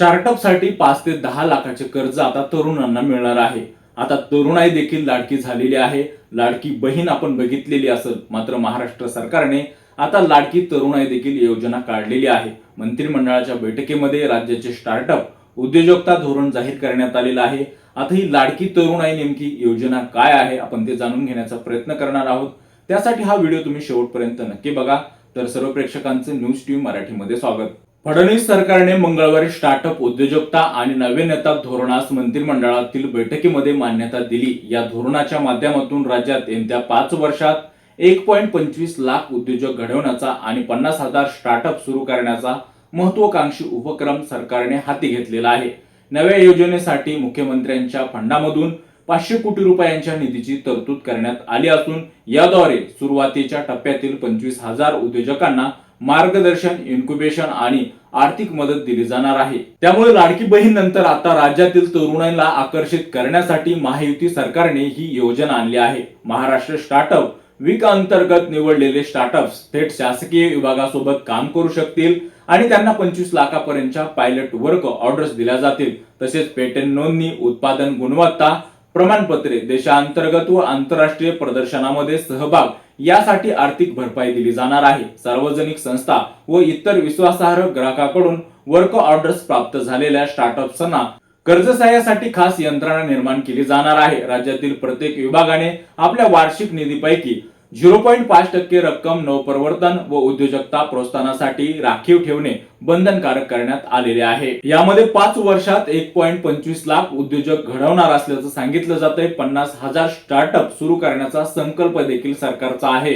स्टार्टअपसाठी पाच ते दहा लाखाचे कर्ज आता तरुणांना मिळणार आहे. आता तरुणाई देखील लाडकी झालेली आहे. लाडकी बहीण आपण बघितलेली असेल मात्र महाराष्ट्र सरकारने आता लाडकी तरुणाई देखील योजना काढलेली आहे. मंत्रिमंडळाच्या बैठकीमध्ये राज्याचे स्टार्टअप उद्योजकता धोरण जाहीर करण्यात आलेलं आहे. आता ही लाडकी तरुणाई नेमकी योजना काय आहे आपण ते जाणून घेण्याचा प्रयत्न करणार आहोत. त्यासाठी हा व्हिडिओ तुम्ही शेवटपर्यंत नक्की बघा. तर सर्व प्रेक्षकांचं न्यूज टीव्ही मराठीमध्ये स्वागत. फडणवीस सरकारने मंगळवारी स्टार्टअप उद्योजकता आणि नवीनता धोरणास मंत्रिमंडळातील बैठकीमध्ये मान्यता दिली. या धोरणाच्या माध्यमातून राज्यात येत्या पाच वर्षात एक पॉईंट पंचवीस लाख उद्योजक घडवण्याचा आणि पन्नास हजार स्टार्टअप सुरू करण्याचा महत्वाकांक्षी उपक्रम सरकारने हाती घेतलेला आहे. नव्या योजनेसाठी मुख्यमंत्र्यांच्या फंडामधून पाचशे कोटी रुपयांच्या निधीची तरतूद करण्यात आली असून याद्वारे सुरुवातीच्या टप्प्यातील पंचवीस हजार उद्योजकांना मार्गदर्शन इन्क्युबेशन आणि आर्थिक मदत दिली जाणार आहे. त्यामुळे लाडकी बहीण नंतर आता राज्यातील तरुणांना आकर्षित करण्यासाठी महायुती सरकारने ही योजना आणली आहे. महाराष्ट्र स्टार्टअप विक अंतर्गत निवडलेले स्टार्टअप्स थेट शासकीय विभागासोबत काम करू शकतील आणि त्यांना पंचवीस लाखापर्यंतच्या पायलट वर्क ऑर्डर्स दिल्या जातील. तसेच पेटंट नोंदणी उत्पादन गुणवत्ता प्रमाणपत्रे देशांतर्गत व आंतरराष्ट्रीय प्रदर्शनामध्ये सहभाग यासाठी आर्थिक भरपाई दिली जाणार आहे. सार्वजनिक संस्था व इतर विश्वासार्ह ग्राहकाकडून वर्क ऑर्डर्स प्राप्त झालेल्या स्टार्टअप्सना कर्ज सहाय्यासाठी खास यंत्रणा निर्माण केली जाणार आहे. राज्यातील प्रत्येक विभागाने आपल्या वार्षिक निधीपैकी झिरो पॉईंट पाच टक्के रक्कम नवप्रवर्तन व उद्योजकता प्रोत्साहनासाठी राखीव ठेवणे बंधनकारक करण्यात आलेले आहे. यामध्ये पाच वर्षात एक पॉईंट पंचवीस लाख उद्योजक घडवणार असल्याचं सांगितलं जातंय. पन्नास हजार स्टार्टअप सुरू करण्याचा संकल्प देखील सरकारचा आहे.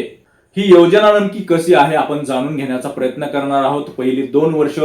ही योजना नेमकी कशी आहे आपण जाणून घेण्याचा प्रयत्न करणार आहोत. पहिली दोन वर्ष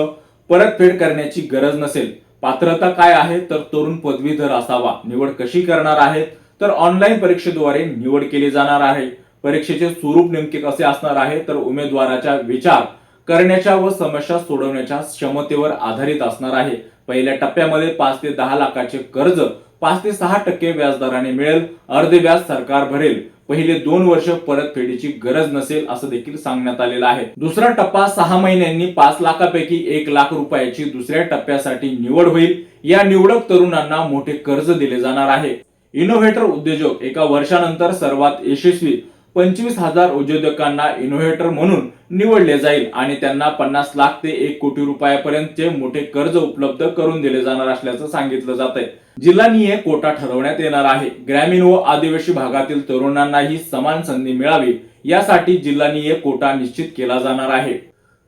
परतफेड करण्याची गरज नसेल. पात्रता काय आहे? तर तरुण पदवीधर असावा. निवड कशी करणार आहेत? तर ऑनलाईन परीक्षेद्वारे निवड केली जाणार आहे. परीक्षेचे स्वरूप नेमके कसे असणार आहे तर उमेदवाराच्या विचार करण्याच्या व समस्या सोडवण्याच्या क्षमतेवर आधारित असणार आहे. पहिल्या टप्प्यामध्ये पाच ते दहा लाखाचे कर्ज पाच ते सहा टक्के व्याजदराने मिळेल अर्धे व्याज सरकार भरेल. पहिले दोन वर्ष परतफेडीची गरज नसेल असं देखील सांगण्यात आलेलं आहे. दुसरा टप्पा सहा महिन्यांनी पाच लाखापैकी एक लाख रुपयाची दुसऱ्या टप्प्यासाठी निवड होईल. या निवडक तरुणांना मोठे कर्ज दिले जाणार आहे. इनोव्हेटर उद्योजक एका वर्षानंतर सर्वात यशस्वी पंचवीस हजार उद्योजकांना इनोव्हेटर म्हणून निवडले जाईल आणि त्यांना पन्नास लाख ते एक कोटी रुपयापर्यंतचे मोठे कर्ज उपलब्ध करून दिले जाणार असल्याचं सांगितलं जात आहे जिल्हानिय कोटा ठरवण्यात येणार आहे. ग्रामीण व आदिवासी भागातील तरुणांनाही समान संधी मिळावी यासाठी जिल्हानिय कोटा निश्चित केला जाणार आहे.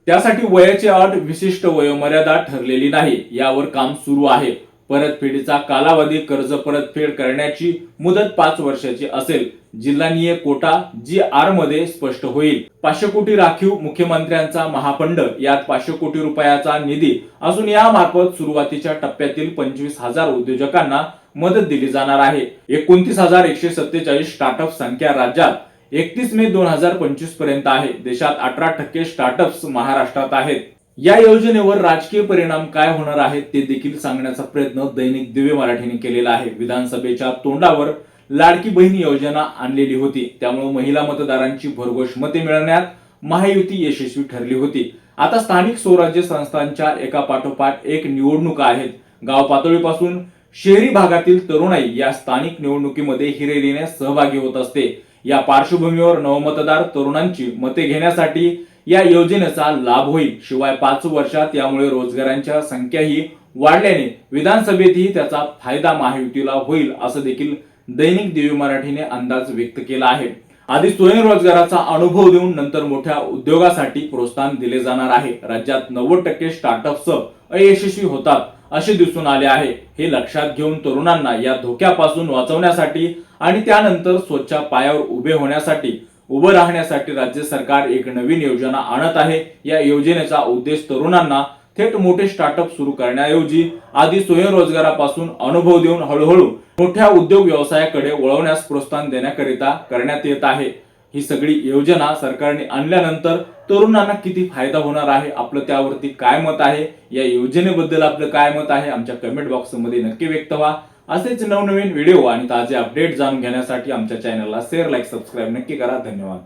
त्यासाठी वयाची अट विशिष्ट वयोमर्यादा ठरलेली नाही. यावर काम सुरू आहे. परतफेडीचा कालावधी कर्ज परतफेड करण्याची मुदत पाच वर्षाची असेल. जिल्हानिय कोटा जी आरमध्ये स्पष्ट होईल. पाचशे कोटी राखीव मुख्यमंत्र्यांचा महाफंड यात पाचशे कोटी रुपयाचा निधी. असून यामार्फत सुरुवातीच्या टप्प्यातील पंचवीस हजार उद्योजकांना मदत दिली जाणार आहे. एकोणतीस हजार एकशे सत्तेचाळीस स्टार्टअप संख्या राज्यात एकतीस मे दोन हजार पंचवीसपर्यंत आहे. देशात अठरा टक्के स्टार्टअप्स महाराष्ट्रात आहेत. या योजनेवर राजकीय परिणाम काय होणार आहेत ते देखील सांगण्याचा प्रयत्न दैनिक दिव्य मराठीने केलेला आहे. विधानसभेच्या तोंडावर लाडकी बहीण योजना आणलेली होती. त्यामुळे महिला मतदारांची भरघोष मते मिळवण्यात महायुती यशस्वी ठरली होती. आता स्थानिक स्वराज्य संस्थांच्या एका पाठोपाठ एक निवडणुका आहेत. गाव पातळीपासून शहरी भागातील तरुणाई या स्थानिक निवडणुकीमध्ये हिरेरीने सहभागी होत असते. या पार्श्वभूमीवर नवमतदार तरुणांची मते घेण्यासाठी या योजनेचा लाभ होईल. शिवाय पाच वर्षात यामुळे रोजगारांच्या संख्याही वाढल्याने विधानसभेतही त्याचा फायदा महायुतीला होईल असं देखील दैनिक देवी मराठीने अंदाज व्यक्त केला आहे. आधी स्वयंरोजगाराचा अनुभव देऊन नंतर मोठ्या उद्योगासाठी प्रोत्साहन दिले जाणार आहे. राज्यात नव्वद टक्के स्टार्टअप्स अयशस्वी होतात असे दिसून आले आहे. हे लक्षात घेऊन तरुणांना या धोक्यापासून वाचवण्यासाठी आणि त्यानंतर स्वच्छ पायावर उभे होण्यासाठी उभं राहण्यासाठी राज्य सरकार एक नवीन योजना आणत आहे. या योजनेचा उद्देश तरुणांना थेट मोठे स्टार्टअप सुरू करण्याऐवजी आधी स्वयंरोजगारापासून अनुभव देऊन हळूहळू मोठ्या उद्योग व्यवसायाकडे वळवण्यास प्रोत्साहन देण्याकरिता करण्यात येत आहे. ही सगळी योजना सरकारने आणल्यानंतर तरुणांना किती फायदा होणार आहे? आपलं त्यावरती काय मत आहे? या योजनेबद्दल आपलं काय मत आहे? आमच्या कमेंट बॉक्समध्ये नक्की व्यक्त व्हा. असेच नवनवीन व्हिडिओ आणि ताजे अपडेट जाणून घेण्यासाठी आमच्या चॅनलला शेअर लाईक सबस्क्राईब नक्की करा. धन्यवाद.